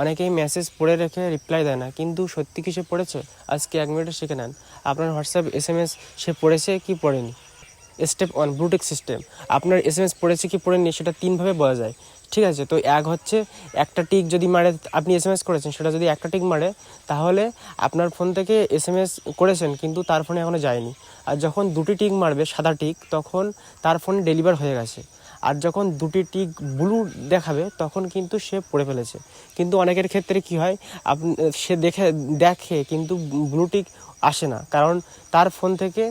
অনেকেই মেসেজ পড়ে রেখে রিপ্লাই দেয় না, কিন্তু সত্যি কি সে পড়েছে? আজকে এক মিনিটে শিখে নেন। আপনার হোয়াটসঅ্যাপ এস এম এস সে পড়েছে কি পড়েনি? Step one blue tick system আপনার এস এম এস পড়েছে কি পড়েনি, সেটা তিনভাবে বলা যায়। ঠিক আছে, তো এক হচ্ছে একটা টিক যদি মারে, আপনি এস এম এস করেছেন, সেটা যদি একটা টিক মারে, তাহলে আপনার ফোন থেকে এস এম এস করেছেন, কিন্তু তার ফোনে এখনও যায়নি। আর যখন দুটি টিক মারবে, সাদা টিক, তখন তার ফোনে ডেলিভার হয়ে গেছে। আর যখন দুটি টিক ব্লু দেখাবে, তখন কিন্তু সে পড়ে ফেলেছে। কিন্তু অনেকের ক্ষেত্রে কি হয় আপনি সে দেখে দেখে কিন্তু ব্লু টিক আসে না। কারণ তার ফোন থেকে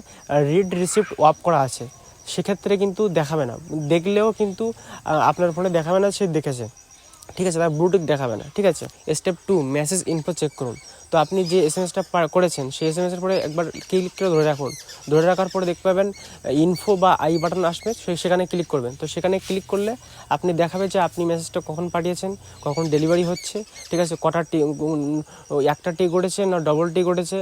রিড রিসিপ্ট অফ করা আছে। সেক্ষেত্রে কিন্তু দেখাবে না। দেখলেও কিন্তু আপনার ফোনে দেখাবে না, সে দেখেছে। ঠিক আছে, তার ব্লুটুথ দেখাবে না। ঠিক আছে step two message info check করুন। তো আপনি যে এস এম এসটা করেছেন, সেই এস এম এসের পরে একবার ক্লিক করে ধরে রাখুন। ধরে রাখার পরে দেখতে পাবেন ইনফো বা আই বাটন আসবে সেখানে ক্লিক করবেন। তো সেখানে ক্লিক করলে আপনি দেখাবে যে আপনি মেসেজটা কখন পাঠিয়েছেন, কখন ডেলিভারি হচ্ছে, ঠিক আছে? কটা টি একটা টি ঘটেছে না ডবল টি ঘটেছে,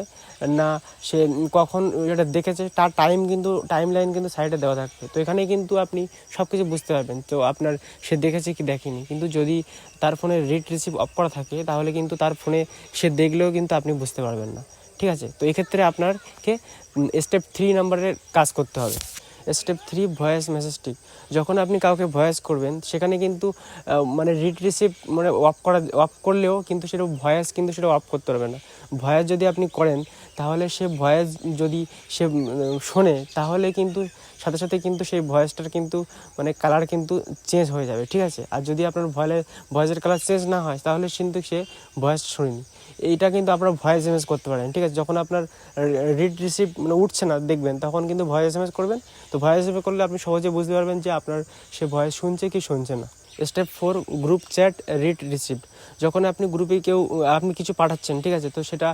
না সে কখন এটা দেখেছে, তার টাইম কিন্তু টাইম লাইন কিন্তু সাইডে দেওয়া থাকবে। তো এখানে কিন্তু আপনি সব কিছু বুঝতে পারবেন। তো আপনার সে দেখেছে কি দেখেনি। কিন্তু যদি তার ফোনে রিড রিসিভ অফ করা থাকে, তাহলে কিন্তু তার ফোনে সে দেখলেও কিন্তু আপনি বুঝতে পারবেন না। ঠিক আছে? তো এক্ষেত্রে আপনাকে স্টেপ থ্রি নাম্বারের কাজ করতে হবে। স্টেপ থ্রি ভয়েস মেসেজটি যখন আপনি কাউকে ভয়েস করবেন, সেখানে কিন্তু মানে রিড রিসিভ মানে অফ করা অফ করলেও কিন্তু সেটা ভয়েস কিন্তু সেটা অফ করতে পারবে না। ভয়েস যদি আপনি করেন, তাহলে সে ভয়েস যদি সে শোনে, তাহলে কিন্তু সাথে সাথে কিন্তু সেই ভয়েসটার কিন্তু মানে কালার কিন্তু চেঞ্জ হয়ে যাবে। ঠিক আছে? আর যদি আপনার ভয়েসের ভয়েসের কালার চেঞ্জ না হয়, তাহলে কিন্তু সে ভয়েস শোনেনি। এইটা কিন্তু আপনারা ভয়েস এমএস করতে পারেন, ঠিক আছে? যখন আপনার রিড রিসিভ মানে উঠছে না, দেখবেন, তখন কিন্তু ভয়েস এমএস করবেন। তো ভয়েস এম করলে আপনি সহজে বুঝতে পারবেন যে আপনার সে ভয়েস শুনছে কি শুনছে না। Step four group chat read received যখন আপনি গ্রুপে কেউ, আপনি কিছু পাঠাচ্ছেন, ঠিক আছে? তো সেটা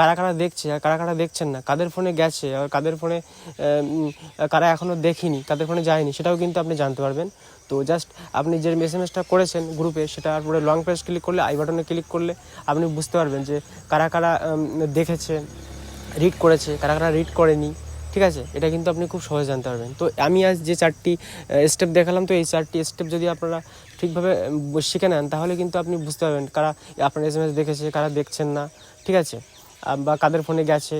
কারা কারা দেখছে, আর কারা কারা দেখছেন না? কাদের ফোনে গেছে, আর কাদের ফোনে কারা এখনও দেখিনি, কাদের ফোনে যায়নি, সেটাও কিন্তু আপনি জানতে পারবেন। তো জাস্ট আপনি যে এস এম এসটা করেছেন গ্রুপে সেটা তারপরে লং প্রেস ক্লিক করলে আই বাটনে ক্লিক করলে আপনি বুঝতে পারবেন যে কারা কারা দেখেছে রিড করেছে, কারা কারা রিড করেনি। ঠিক আছে? এটা কিন্তু আপনি খুব সহজে জানতে পারবেন। তো আমি আজ যে চারটি স্টেপ দেখালাম, তো এই চারটি স্টেপ যদি আপনারা ঠিকভাবে শিখে নেন, তাহলে কিন্তু আপনি বুঝতে পারবেন কারা আপনার এস এম এস দেখেছে, কারা দেখছেন না, ঠিক আছে? বা কাদের ফোনে গেছে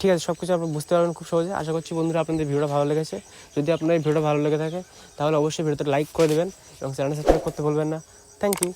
ঠিক আছে সব কিছু আপনি বুঝতে পারবেন খুব সহজে। আশা করছি বন্ধুরা আপনাদের ভিডিওটা ভালো লেগেছে। যদি আপনার এই ভিডিওটা ভালো লেগে থাকে, তাহলে অবশ্যই ভিডিওতে লাইক করে দেবেন এবং চ্যানেল সাবস্ক্রাইব করতে ভুলবেন না। Thank you